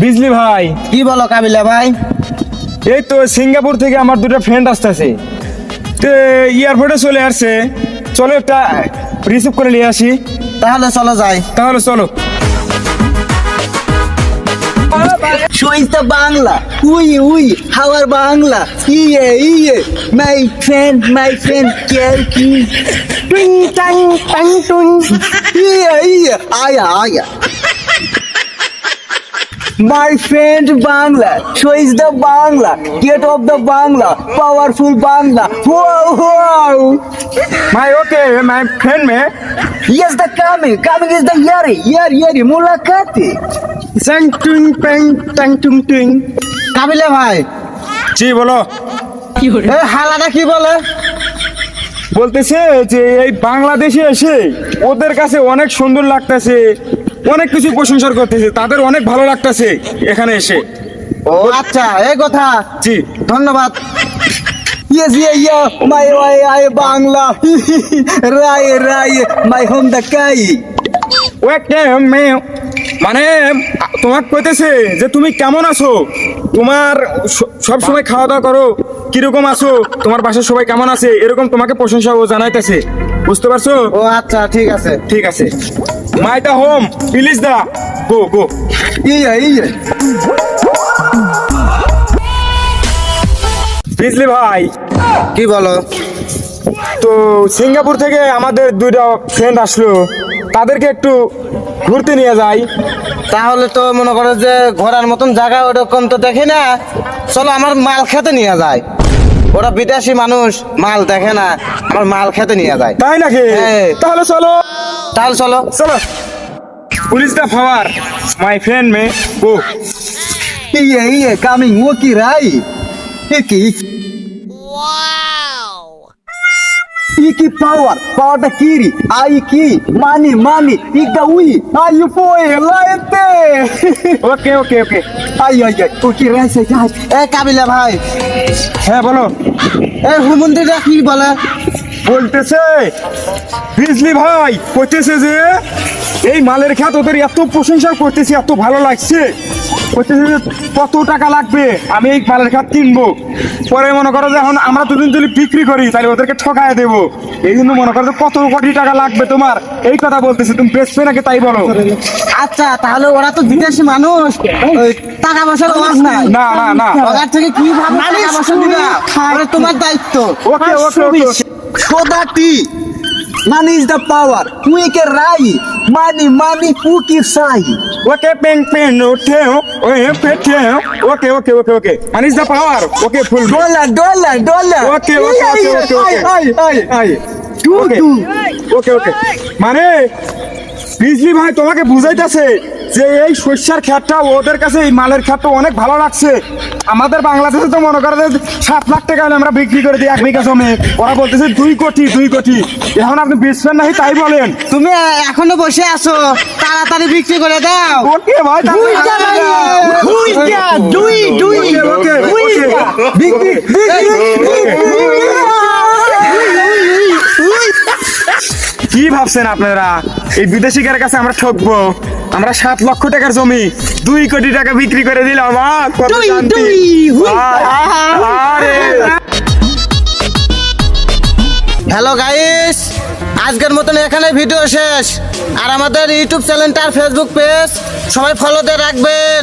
বিজলি ভাই। কি বলো কাবিলা ভাই? এই তো সিঙ্গাপুর থেকে আমার দুটো ফ্রেন্ড আসতেছে। তো এয়ারপোর্টে চলে আসছে। চলো একটা রিসিভ করে নিয়ে আসি। তাহলে চলো যাই। তাহলে চলো। বাংলা উই উই হাওয়ার বাংলা ইয়ে ইয়ে। My friend my friend care কি টুং টাং টাং টুং ইয়ে ইয়ে আয়া আয়া My friend Bangla, show is the Bangla, get of the Bangla, powerful Bangla. Wow, wow. My okay my friend May Yes, the coming, coming is the yari, yari, yari, mulakati. স্যাং টুং ট্যাং টুং টুং কাবিলে ভাই জি বলো এ হালাটা কি বলে? বলতেছে যে এই বাংলাদেশে এসে ওদের কাছে অনেক সুন্দর লাগতেছে অনেক কিছু প্রশংসা করতেছে তাদের অনেক ভালো লাগতেছে এখানে এসে। ও আচ্ছা এই কথা। জি। ধন্যবাদ। Yes, yeah, yeah, my way, I Bangla. Rai, Rai, my home the Kai. ওকে মে- মানে তোমাকে কইতেছে যে তুমি কেমন আছো? তোমার সব সময় খাওয়া দাওয়া করো কীরকম আছো? তোমার বাসার সবাই কেমন আছে? এরকম তোমাকে প্রশংসা ও জানাইতেছে। বুঝতে পারছ? ও আচ্ছা ঠিক আছে। ঠিক আছে। মাই দা home please the. Go go. ইয়ে ইয়ে বিজলি ভাই। কি বলো? তো সিঙ্গাপুর থেকে আমাদের দুইটা ফ্রেন্ড আসলো। তাদেরকে একটু ঘুরতে নিয়ে যাই। তাহলে তো মনে করো যে ঘোরার মতন জায়গা ওরকম তো দেখি না। চলো আমার মাল খেতে নিয়ে যায় ওরা বিদেশি মানুষ মাল দেখে না আমার মাল খেতে নিয়ে যায়। তাই নাকি? হ্যাঁ। তাহলে চলো। তাহলে চলো। চলো। পুলিশ দা ফাওয়ার মাই ফ্রেন্ড মে গো ইয়ে ইয়ে কামিং ও কি রাই? এ কি power, power da kiri, ai ki, mani mani, iga ui, ai foi, laete. ওকে ওকে ওকে ai, o কি রাইছে যাই। এ কাবিলা ভাই, হ্যাঁ বলো। এ হুমন্দিটা কি বলে? বলতেছে বিজলি ভাই কইতেছে যে এই মালের খ্যাত ওদের এত প্রশংসা করতেছে এত ভালো লাগছে। কইতেছে যে কত টাকা লাগবে? আমি এই মালের খাত কিনবো। পরে মনে করো যে এখন আমরা দুদিন যদি বিক্রি করি তাহলে ওদেরকে ঠকায় দেবো। এই জন্য মনে করো যে কত কোটি টাকা লাগবে তোমার? এই কথা বলতেছে তুমি বেচবে নাকি তাই বলো? আচ্ছা তাহলে ওরা তো বিদেশি মানুষ। টাকা পয়সার অভাব নাই। না না না। ওদের থেকে কি ভাবে টাকা পয়সা দিবা? তোমার দায়িত্ব। ওকে ওকে ওকে ওকে সোদাটি মানি ইজ দ্য পাওয়ার কুইকে রাই মানি মানি কুকি সাই ওকে পেং পেং ওঠে Okay, okay, okay okay okay okay. Money is the power okay full dollar Okay, okay, okay, okay. okay. Aye, aye, aye aye aye do. Okay okay মানে বিজলি ভাই তোমাকে বুঝাইতেছে। যে এই শস্যার খ্যাতটা ওদের কাছে এই মালের খ্যাতটা অনেক ভালো লাগছে। আমাদের বাংলাদেশে তো মনে করে সাত লাখ টাকা হলে আমরা বিক্রি করে দিই এক বিঘা জমি। ওরা বলতেছে দুই কোটি দুই কোটি। এখন আপনি বেচবেন নাকি তাই বলেন? তুমি এখনও বসে আছো তাড়াতাড়ি বিক্রি করে দাও। ওকে ভাই দুই দুই ওকে বিক্রি। ভাবছেন আপনারা এই বিদেশিকার কাছে আমরা ঠকবো আমরা সাত লক্ষ টাকার জমি দুই কোটি টাকা বিক্রি করে দিলাম হ্যালো গাইস আজকের মতন এখানে ভিডিও শেষ আর আমাদের ইউটিউব চ্যানেলটা আর ফেসবুক পেজ সবাই ফলো দিয়ে রাখবেন